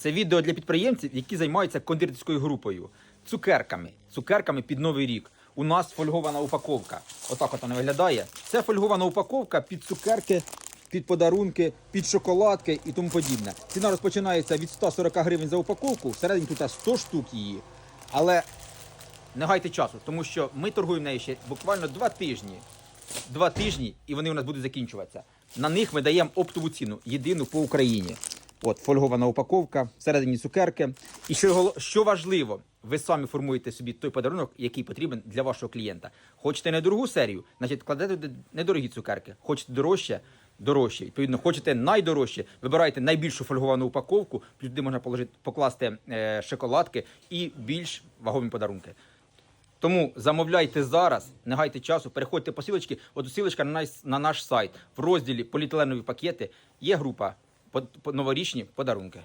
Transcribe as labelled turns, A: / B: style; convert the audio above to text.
A: Це відео для підприємців, які займаються кондитерською групою. Цукерками. Цукерками під Новий рік. У нас фольгована упаковка. Отак от вона виглядає. Це фольгована упаковка під цукерки, під подарунки, під шоколадки і тому подібне. Ціна розпочинається від 140 гривень за упаковку, всередині тут 100 штук її. Але не гайте часу, тому що ми торгуємо нею ще буквально два тижні. Два тижні, і вони у нас будуть закінчуватися. На них ми даємо оптову ціну, єдину по Україні. От фольгована упаковка, всередині цукерки. І що, що важливо, ви самі формуєте собі той подарунок, який потрібен для вашого клієнта. Хочете недорогу серію, значить кладете недорогі цукерки. Хочете дорожче, дорожче. Відповідно, хочете найдорожче, вибирайте найбільшу фольговану упаковку, туди можна положити, покласти е, шоколадки і більш вагові подарунки. Тому замовляйте зараз, не гайте часу, переходьте по сілочці. От сілочка на наш, на наш сайт. В розділі поліетиленові пакети є група новорічні подарунки.